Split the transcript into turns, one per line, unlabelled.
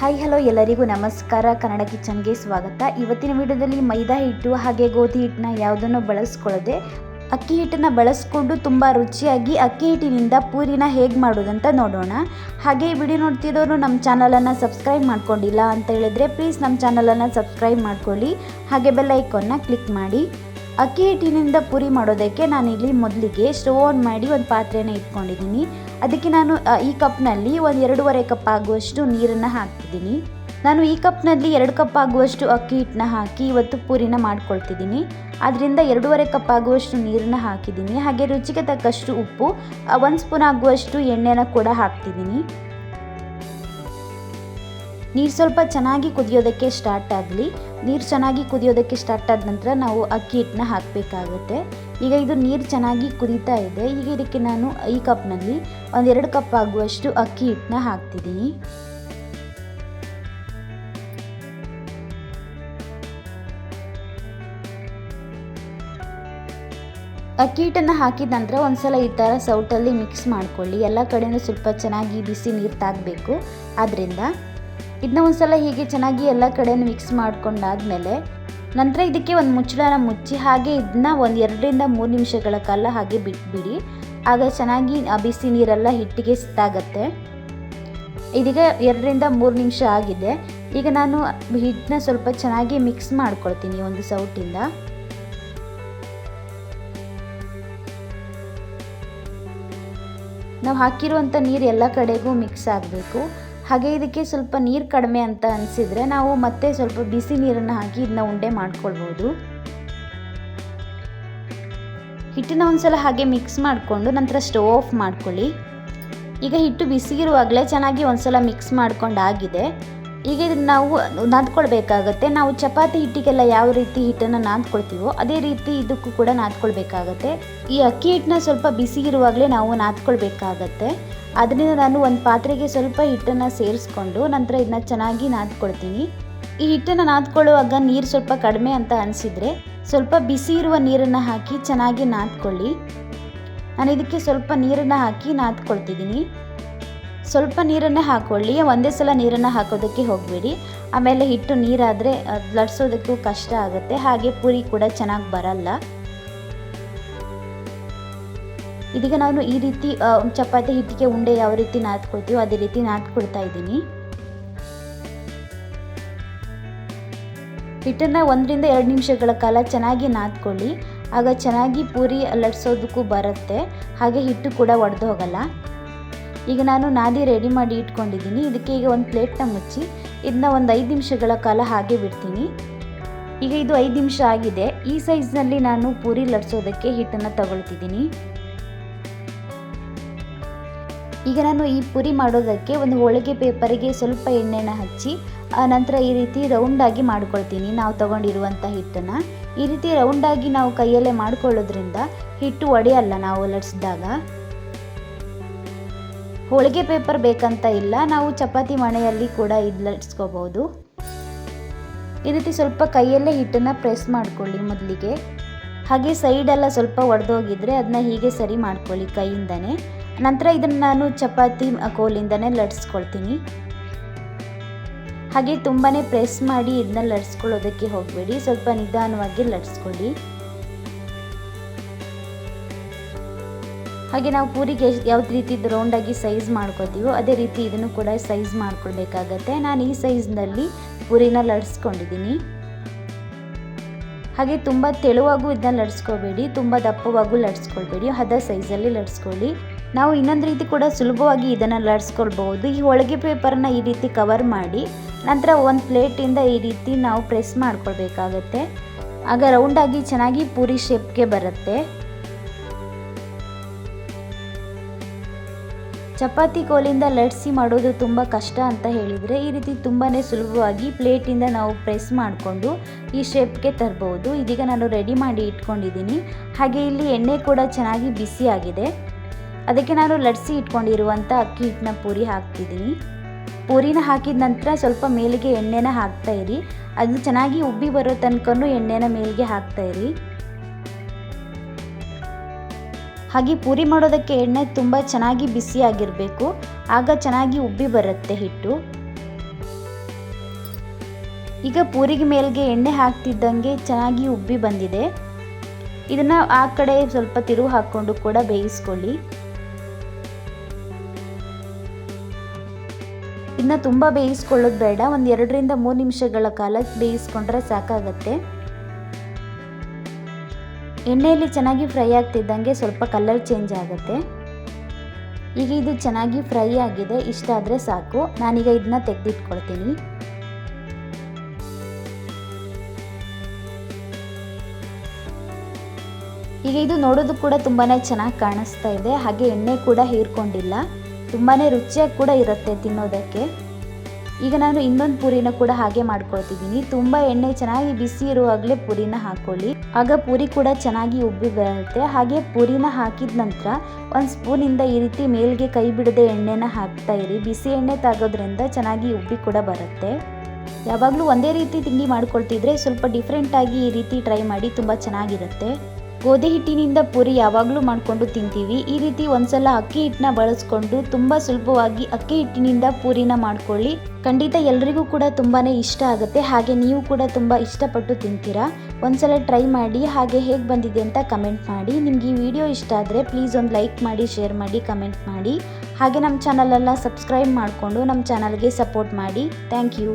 Hi, hello ಎಲ್ಲರಿಗೂ ನಮಸ್ಕಾರ. ಕನ್ನಡ ಕಿಚನ್ಗೆ ಸ್ವಾಗತ. ಇವತ್ತಿನ ವಿಡಿಯೋದಲ್ಲಿ ಮೈದಾ ಹಿಟ್ಟು ಹಾಗೆ ಗೋಧಿ ಹಿಟ್ಟನ್ನ ಯಾವುದನ್ನು ಬಳಸ್ಕೊಳ್ಳದೆ? ಅಕ್ಕಿ ಹಿಟ್ಟನ್ನು ಬಳಸ್ಕೊಂಡು ತುಂಬ ರುಚಿಯಾಗಿ ಅಕ್ಕಿ ಹಿಟ್ಟಿನಿಂದ ಪೂರಿನ ಹೇಗೆ ಮಾಡೋದಂತ ನೋಡೋಣ. ಹಾಗೆ ಈ ವಿಡಿಯೋ ನೋಡ್ತಿರೋರು ನಮ್ಮ ಚಾನಲನ್ನು ಸಬ್ಸ್ಕ್ರೈಬ್ ಮಾಡ್ಕೊಂಡಿಲ್ಲ ಅಂತ ಹೇಳಿದ್ರೆ ಪ್ಲೀಸ್ ನಮ್ಮ ಚಾನಲನ್ನು ಸಬ್ಸ್ಕ್ರೈಬ್ ಮಾಡ್ಕೊಳ್ಳಿ. ಹಾಗೆ ಬೆಲ್ ಐಕಾನ್ನ ಕ್ಲಿಕ್ ಮಾಡಿ. ಅಕ್ಕಿ ಹಿಟ್ಟಿನಿಂದ ಪೂರಿ ಮಾಡೋದಕ್ಕೆ ನಾನು ಇಲ್ಲಿ ಮೊದಲಿಗೆ ಸ್ಟವ್ ಆನ್ ಮಾಡಿ ಒಂದು ಪಾತ್ರೆನ ಇಟ್ಕೊಂಡಿದ್ದೀನಿ. ಅದಕ್ಕೆ ನಾನು ಈ ಕಪ್ನಲ್ಲಿ ಒಂದು ಎರಡೂವರೆ ಕಪ್ ಆಗುವಷ್ಟು ನೀರನ್ನು ಹಾಕ್ತಿದ್ದೀನಿ. ನಾನು ಈ ಕಪ್ನಲ್ಲಿ ಎರಡು ಕಪ್ ಆಗುವಷ್ಟು ಅಕ್ಕಿ ಹಿಟ್ಟನ್ನ ಹಾಕಿ ಇವತ್ತು ಪೂರಿನ ಮಾಡ್ಕೊಳ್ತಿದ್ದೀನಿ. ಅದರಿಂದ ಎರಡೂವರೆ ಕಪ್ ಆಗುವಷ್ಟು ನೀರನ್ನ ಹಾಕಿದ್ದೀನಿ. ಹಾಗೆ ರುಚಿಗೆ ತಕ್ಕಷ್ಟು ಉಪ್ಪು ಒಂದು ಸ್ಪೂನ್ ಆಗುವಷ್ಟು ಎಣ್ಣೆನ ಕೂಡ ಹಾಕ್ತಿದ್ದೀನಿ. ನೀರು ಸ್ವಲ್ಪ ಚೆನ್ನಾಗಿ ಕುದಿಯೋದಕ್ಕೆ ಸ್ಟಾರ್ಟ್ ಆಗಲಿ. ನೀರು ಚೆನ್ನಾಗಿ ಕುದಿಯೋದಕ್ಕೆ ಸ್ಟಾರ್ಟ್ ಆದ ನಂತರ ನಾವು ಅಕ್ಕಿ ಹಿಟ್ಟನ್ನ ಹಾಕಬೇಕಾಗುತ್ತೆ. ಈಗ ಇದು ನೀರು ಚೆನ್ನಾಗಿ ಕುದೀತಾ ಇದೆ. ಈಗ ಇದಕ್ಕೆ ನಾನು ಈ ಕಪ್ನಲ್ಲಿ ಒಂದೆರಡು ಕಪ್ ಆಗುವಷ್ಟು ಅಕ್ಕಿ ಹಿಟ್ಟನ್ನ ಹಾಕ್ತಿದ್ದೀನಿ. ಅಕ್ಕಿ ಹಿಟ್ಟನ್ನು ಹಾಕಿದ ನಂತರ ಒಂದ್ಸಲ ಈ ಥರ ಸೌಟಲ್ಲಿ ಮಿಕ್ಸ್ ಮಾಡ್ಕೊಳ್ಳಿ. ಎಲ್ಲ ಕಡೆಯೂ ಸ್ವಲ್ಪ ಚೆನ್ನಾಗಿ ಬಿಸಿ ನೀರು ತಾಗಬೇಕು. ಆದ್ದರಿಂದ ಇದನ್ನ ಒಂದ್ಸಲ ಹೀಗೆ ಚೆನ್ನಾಗಿ ಎಲ್ಲ ಕಡೆ ಮಿಕ್ಸ್ ಮಾಡ್ಕೊಂಡಾದ್ಮೇಲೆ ನಂತರ ಇದಕ್ಕೆ ಒಂದು ಮುಚ್ಚಳನ ಮುಚ್ಚಿ ಹಾಗೆ ಇದನ್ನ ಒಂದು ಎರಡರಿಂದ ಮೂರು ನಿಮಿಷಗಳ ಕಾಲ ಹಾಗೆ ಬಿಟ್ಬಿಡಿ. ಆಗ ಚೆನ್ನಾಗಿ ಬಿಸಿ ನೀರೆಲ್ಲ ಹಿಟ್ಟಿಗೆ ಸುತ್ತಾಗತ್ತೆ ಇದೀಗ ಎರಡರಿಂದ ಮೂರು ನಿಮಿಷ ಆಗಿದೆ. ಈಗ ನಾನು ಹಿಟ್ಟನ್ನ ಸ್ವಲ್ಪ ಚೆನ್ನಾಗಿ ಮಿಕ್ಸ್ ಮಾಡ್ಕೊಳ್ತೀನಿ ಒಂದು ಸೌಟಿಂದ. ನಾವು ಹಾಕಿರುವಂಥ ನೀರು ಎಲ್ಲ ಕಡೆಗೂ ಮಿಕ್ಸ್ ಆಗಬೇಕು. ಹಾಗೆ ಇದಕ್ಕೆ ಸ್ವಲ್ಪ ನೀರು ಕಡಿಮೆ ಅಂತ ಅನಿಸಿದರೆ ನಾವು ಮತ್ತೆ ಸ್ವಲ್ಪ ಬಿಸಿ ನೀರನ್ನು ಹಾಕಿ ಇದನ್ನ ಉಂಡೆ ಮಾಡ್ಕೊಳ್ಬೋದು. ಹಿಟ್ಟನ್ನ ಒಂದ್ಸಲ ಹಾಗೆ ಮಿಕ್ಸ್ ಮಾಡಿಕೊಂಡು ನಂತರ ಸ್ಟವ್ ಆಫ್ ಮಾಡ್ಕೊಳ್ಳಿ. ಈಗ ಹಿಟ್ಟು ಬಿಸಿ ಇರುವಾಗಲೇ ಚೆನ್ನಾಗಿ ಒಂದ್ಸಲ ಮಿಕ್ಸ್ ಮಾಡ್ಕೊಂಡು ಆಗಿದೆ ಈಗ ಇದನ್ನು ನಾವು ನಾದ್ಕೊಳ್ಬೇಕಾಗತ್ತೆ. ನಾವು ಚಪಾತಿ ಹಿಟ್ಟಿಗೆಲ್ಲ ಯಾವ ರೀತಿ ಹಿಟ್ಟನ್ನು ನಾದ್ಕೊಳ್ತೀವೋ ಅದೇ ರೀತಿ ಇದಕ್ಕೂ ಕೂಡ ನಾದ್ಕೊಳ್ಬೇಕಾಗತ್ತೆ. ಈ ಅಕ್ಕಿ ಹಿಟ್ಟನ್ನ ಸ್ವಲ್ಪ ಬಿಸಿ ಇರುವಾಗಲೇ ನಾವು ನಾದ್ಕೊಳ್ಬೇಕಾಗತ್ತೆ. ಅದರಿಂದ ನಾನು ಒಂದು ಪಾತ್ರೆಗೆ ಸ್ವಲ್ಪ ಹಿಟ್ಟನ್ನು ಸೇರಿಸ್ಕೊಂಡು ನಂತರ ಇದನ್ನ ಚೆನ್ನಾಗಿ ನಾದ್ಕೊಳ್ತೀನಿ. ಈ ಹಿಟ್ಟನ್ನು ನಾದ್ಕೊಳ್ಳುವಾಗ ನೀರು ಸ್ವಲ್ಪ ಕಡಿಮೆ ಅಂತ ಅನಿಸಿದರೆ ಸ್ವಲ್ಪ ಬಿಸಿ ಇರುವ ನೀರನ್ನು ಹಾಕಿ ಚೆನ್ನಾಗಿ ನಾದ್ಕೊಳ್ಳಿ. ನಾನು ಇದಕ್ಕೆ ಸ್ವಲ್ಪ ನೀರನ್ನು ಹಾಕಿ ನಾದ್ಕೊಳ್ತಿದ್ದೀನಿ. ಸ್ವಲ್ಪ ನೀರನ್ನೇ ಹಾಕ್ಕೊಳ್ಳಿ ಒಂದೇ ಸಲ ನೀರನ್ನು ಹಾಕೋದಕ್ಕೆ ಹೋಗಬೇಡಿ. ಆಮೇಲೆ ಹಿಟ್ಟು ನೀರಾದರೆ ಲಟ್ಸೋದಕ್ಕೂ ಕಷ್ಟ ಆಗುತ್ತೆ. ಹಾಗೆ ಪೂರಿ ಕೂಡ ಚೆನ್ನಾಗಿ ಬರಲ್ಲ. ಇದೀಗ ನಾನು ಈ ರೀತಿ ಚಪಾತಿ ಹಿಟ್ಟಿಗೆ ಉಂಡೆ ಯಾವ ರೀತಿ ನಾದ್ಕೊಳ್ತೀವೋ ಅದೇ ರೀತಿ ನಾದ್ಕೊಳ್ತಾ ಇದ್ದೀನಿ. ಹಿಟ್ಟನ್ನು ಒಂದರಿಂದ ಎರಡು ನಿಮಿಷಗಳ ಕಾಲ ಚೆನ್ನಾಗಿ ನಾದ್ಕೊಳ್ಳಿ. ಆಗ ಚೆನ್ನಾಗಿ ಪೂರಿ ಲಟ್ಸೋದಕ್ಕೂ ಬರುತ್ತೆ. ಹಾಗೆ ಹಿಟ್ಟು ಕೂಡ ಒಡೆದು ಹೋಗಲ್ಲ. ಈಗ ನಾನು ನಾದಿ ರೆಡಿ ಮಾಡಿ ಇಟ್ಕೊಂಡಿದ್ದೀನಿ. ಇದಕ್ಕೆ ಈಗ ಒಂದು ಪ್ಲೇಟ್ನ ಮುಚ್ಚಿ, ಇದನ್ನ ಒಂದು ಐದು ನಿಮಿಷಗಳ ಕಾಲ ಹಾಗೆ ಬಿಡ್ತೀನಿ. ಈಗ ಇದು ಐದು ನಿಮಿಷ ಆಗಿದೆ. ಈ ಸೈಜ್ನಲ್ಲಿ ನಾನು ಪೂರಿ ಲಟ್ಸೋದಕ್ಕೆ ಹಿಟ್ಟನ್ನು ತಗೊಳ್ತಿದ್ದೀನಿ. ಈಗ ನಾನು ಈ ಪುರಿ ಮಾಡೋದಕ್ಕೆ ಒಂದು ಹೋಳಿಗೆ ಪೇಪರಿಗೆ ಸ್ವಲ್ಪ ಎಣ್ಣೆನ ಹಚ್ಚಿ ನಂತರ ಈ ರೀತಿ ರೌಂಡಾಗಿ ಮಾಡ್ಕೊಳ್ತೀನಿ. ನಾವು ತಗೊಂಡಿರುವಂಥ ಹಿಟ್ಟನ್ನು. ಈ ರೀತಿ ರೌಂಡಾಗಿ ನಾವು ಕೈಯಲ್ಲೇ ಮಾಡ್ಕೊಳ್ಳೋದ್ರಿಂದ ಹಿಟ್ಟು ಒಡೆಯಲ್ಲ ನಾವು ಲಟ್ಸಿದಾಗ ಹೋಳಿಗೆ ಪೇಪರ್ ಬೇಕಂತ ಇಲ್ಲ, ನಾವು ಚಪಾತಿ ಮಣೆಯಲ್ಲಿ ಕೂಡ ಇದು ಲಟ್ಸ್ಕೋಬೋದು ಈ ರೀತಿ ಸ್ವಲ್ಪ ಕೈಯಲ್ಲೇ ಹಿಟ್ಟನ್ನು ಪ್ರೆಸ್ ಮಾಡ್ಕೊಳ್ಳಿ ಮೊದಲಿಗೆ. ಹಾಗೆ ಸೈಡೆಲ್ಲ ಸ್ವಲ್ಪ ಒಡೆದೋಗಿದ್ರೆ ಅದನ್ನ ಹೀಗೆ ಸರಿ ಮಾಡ್ಕೊಳ್ಳಿ ಕೈಯಿಂದನೇ. ನಂತರ ಇದನ್ನು ನಾನು ಚಪಾತಿ ಕೋಲಿಂದನೇ ಲಟ್ಸ್ಕೊಳ್ತೀನಿ ಹಾಗೆ ತುಂಬಾ ಪ್ರೆಸ್ ಮಾಡಿ ಇದನ್ನ ಲಟ್ಸ್ಕೊಳ್ಳೋದಕ್ಕೆ ಹೋಗಬೇಡಿ. ಸ್ವಲ್ಪ ನಿಧಾನವಾಗಿ ಲಟ್ಸ್ಕೊಳ್ಳಿ ಹಾಗೆ ನಾವು ಪೂರಿಗೆ ಯಾವ ರೀತಿ ರೌಂಡಾಗಿ ಸೈಜ್ ಮಾಡ್ಕೋತೀವೋ ಅದೇ ರೀತಿ ಇದನ್ನು ಕೂಡ ಸೈಜ್ ಮಾಡ್ಕೊಳ್ಬೇಕಾಗತ್ತೆ. ನಾನು ಈ ಸೈಜ್ನಲ್ಲಿ ಪೂರಿನ ಲಟ್ಸ್ಕೊಂಡಿದ್ದೀನಿ ಹಾಗೆ ತುಂಬ ತೆಳುವಾಗೂ ಇದನ್ನ ಲಟ್ಸ್ಕೋಬೇಡಿ ತುಂಬ ದಪ್ಪವಾಗೂ ಲಟ್ಸ್ಕೊಳ್ಬೇಡಿ ಹದ ಸೈಜಲ್ಲಿ ಲಟ್ಸ್ಕೊಳ್ಳಿ ನಾವು ಇನ್ನೊಂದು ರೀತಿ ಕೂಡ ಸುಲಭವಾಗಿ ಇದನ್ನು ಲಟ್ಸ್ಕೊಳ್ಬಹುದು ಈ ಹೋಳಿಗೆ ಪೇಪರ್ನ ಈ ರೀತಿ ಕವರ್ ಮಾಡಿ, ನಂತರ ಒಂದು ಪ್ಲೇಟಿಂದ ಈ ರೀತಿ ನಾವು ಪ್ರೆಸ್ ಮಾಡ್ಕೊಳ್ಬೇಕಾಗತ್ತೆ. ಆಗ ರೌಂಡಾಗಿ ಚೆನ್ನಾಗಿ ಪೂರಿ ಶೇಪ್ಗೆ ಬರುತ್ತೆ. ಚಪಾತಿ ಕೋಲಿಂದ ಲಟ್ಸಿ ಮಾಡೋದು ತುಂಬ ಕಷ್ಟ ಅಂತ ಹೇಳಿದರೆ, ಈ ರೀತಿ ತುಂಬಾ ಸುಲಭವಾಗಿ ಪ್ಲೇಟಿಂದ ನಾವು ಪ್ರೆಸ್ ಮಾಡಿಕೊಂಡು ಈ ಶೇಪ್ಗೆ ತರ್ಬೋದು ಇದೀಗ ನಾನು ರೆಡಿ ಮಾಡಿ ಇಟ್ಕೊಂಡಿದ್ದೀನಿ. ಹಾಗೆ ಇಲ್ಲಿ ಎಣ್ಣೆ ಕೂಡ ಚೆನ್ನಾಗಿ ಬಿಸಿಯಾಗಿದೆ. ಅದಕ್ಕೆ ನಾನು ಲಟ್ಸಿ ಇಟ್ಕೊಂಡಿರುವಂಥ ಅಕ್ಕಿ ಹಿಟ್ಟನ್ನ ಪೂರಿ ಹಾಕ್ತಿದ್ದೀನಿ. ಪೂರಿನ ಹಾಕಿದ ನಂತರ ಸ್ವಲ್ಪ ಮೇಲಿಗೆ ಎಣ್ಣೆನ ಹಾಕ್ತಾ ಇರಿ. ಅದು ಚೆನ್ನಾಗಿ ಉಬ್ಬಿ ಬರೋ ತನಕನೂ ಎಣ್ಣೆನ ಮೇಲಿಗೆ ಹಾಕ್ತಾ ಇರಿ. ಹಾಗೆ ಪೂರಿ ಮಾಡೋದಕ್ಕೆ ಎಣ್ಣೆ ತುಂಬ ಚೆನ್ನಾಗಿ ಬಿಸಿಯಾಗಿರಬೇಕು ಆಗ ಚೆನ್ನಾಗಿ ಉಬ್ಬಿ ಬರುತ್ತೆ ಹಿಟ್ಟು. ಈಗ ಪೂರಿಗೆ ಮೇಲ್ಗೆ ಎಣ್ಣೆ ಹಾಕ್ತಿದ್ದಂಗೆ ಚೆನ್ನಾಗಿ ಉಬ್ಬಿ ಬಂದಿದೆ. ಇದನ್ನು ಆ ಕಡೆ ಸ್ವಲ್ಪ ತಿರುವು ಹಾಕ್ಕೊಂಡು ಕೂಡ ಬೇಯಿಸ್ಕೊಳ್ಳಿ. ಇನ್ನು ತುಂಬ ಬೇಯಿಸ್ಕೊಳ್ಳೋದು ಬೇಡ. ಒಂದು ಎರಡರಿಂದ ಮೂರು ನಿಮಿಷಗಳ ಕಾಲ ಬೇಯಿಸ್ಕೊಂಡ್ರೆ ಸಾಕಾಗತ್ತೆ. ಎಣ್ಣೆಯಲ್ಲಿ ಚೆನ್ನಾಗಿ ಫ್ರೈ ಆಗ್ತಿದ್ದಂಗೆ ಸ್ವಲ್ಪ ಕಲರ್ ಚೇಂಜ್ ಆಗುತ್ತೆ. ಈಗ ಇದು ಚೆನ್ನಾಗಿ ಫ್ರೈ ಆಗಿದೆ. ಇಷ್ಟ ಆದರೆ ಸಾಕು. ನಾನೀಗ ಇದನ್ನ ತೆಗೆದಿಟ್ಕೊಳ್ತೀನಿ. ಈಗ ಇದು ನೋಡೋದು ಕೂಡ ತುಂಬಾ ಚೆನ್ನಾಗಿ ಕಾಣಿಸ್ತಾ ಇದೆ. ಹಾಗೆ ಎಣ್ಣೆ ಕೂಡ ಹೀರ್ಕೊಂಡಿಲ್ಲ. ತುಂಬಾ ರುಚಿಯಾಗಿ ಕೂಡ ಇರುತ್ತೆ ತಿನ್ನೋದಕ್ಕೆ. ಈಗ ನಾನು ಇನ್ನೊಂದು ಪೂರಿನ ಕೂಡ ಹಾಗೆ ಮಾಡ್ಕೊಳ್ತಿದ್ದೀನಿ ತುಂಬ ಎಣ್ಣೆ ಚೆನ್ನಾಗಿ ಬಿಸಿ ಇರುವಾಗಲೇ ಪೂರಿನ ಹಾಕ್ಕೊಳ್ಳಿ ಆಗ ಪೂರಿ ಕೂಡ ಚೆನ್ನಾಗಿ ಉಬ್ಬಿ ಬರುತ್ತೆ. ಹಾಗೆ ಪೂರಿನ ಹಾಕಿದ ನಂತರ ಒಂದು ಸ್ಪೂನಿಂದ ಈ ರೀತಿ ಮೇಲ್ಗೆ ಕೈ ಬಿಡದೆ ಎಣ್ಣೆನ ಹಾಕ್ತಾ ಇರಿ. ಬಿಸಿ ಎಣ್ಣೆ ತಾಗೋದ್ರಿಂದ ಚೆನ್ನಾಗಿ ಉಬ್ಬಿ ಕೂಡ ಬರುತ್ತೆ. ಯಾವಾಗಲೂ ಒಂದೇ ರೀತಿ ತಿಂಡಿ ಮಾಡ್ಕೊಳ್ತಿದ್ರೆ ಸ್ವಲ್ಪ ಡಿಫ್ರೆಂಟಾಗಿ ಈ ರೀತಿ ಟ್ರೈ ಮಾಡಿ ತುಂಬ ಚೆನ್ನಾಗಿರುತ್ತೆ. ಗೋಧಿ ಹಿಟ್ಟಿನಿಂದ ಪೂರಿ ಯಾವಾಗಲೂ ಮಾಡಿಕೊಂಡು ತಿಂತೀವಿ. ಈ ರೀತಿ ಒಂದ್ಸಲ ಅಕ್ಕಿ ಹಿಟ್ಟನ್ನ ಬಳಸ್ಕೊಂಡು ತುಂಬ ಸುಲಭವಾಗಿ ಅಕ್ಕಿ ಹಿಟ್ಟಿನಿಂದ ಪೂರಿನ ಮಾಡ್ಕೊಳ್ಳಿ. ಖಂಡಿತ ಎಲ್ರಿಗೂ ಕೂಡ ತುಂಬಾ ಇಷ್ಟ ಆಗುತ್ತೆ. ಹಾಗೆ ನೀವು ಕೂಡ ತುಂಬ ಇಷ್ಟಪಟ್ಟು ತಿಂತೀರಾ? ಒಂದ್ಸಲ ಟ್ರೈ ಮಾಡಿ, ಹಾಗೆ ಹೇಗೆ ಬಂದಿದೆ ಅಂತ ಕಮೆಂಟ್ ಮಾಡಿ. ನಿಮ್ಗೆ ಈ ವಿಡಿಯೋ ಇಷ್ಟ ಆದರೆ ಪ್ಲೀಸ್ ಒಂದು ಲೈಕ್ ಮಾಡಿ, ಶೇರ್ ಮಾಡಿ, ಕಮೆಂಟ್ ಮಾಡಿ. ಹಾಗೆ ನಮ್ಮ ಚಾನಲೆಲ್ಲ ಸಬ್ಸ್ಕ್ರೈಬ್ ಮಾಡಿಕೊಂಡು ನಮ್ಮ ಚಾನಲ್ಗೆ ಸಪೋರ್ಟ್ ಮಾಡಿ. Thank you.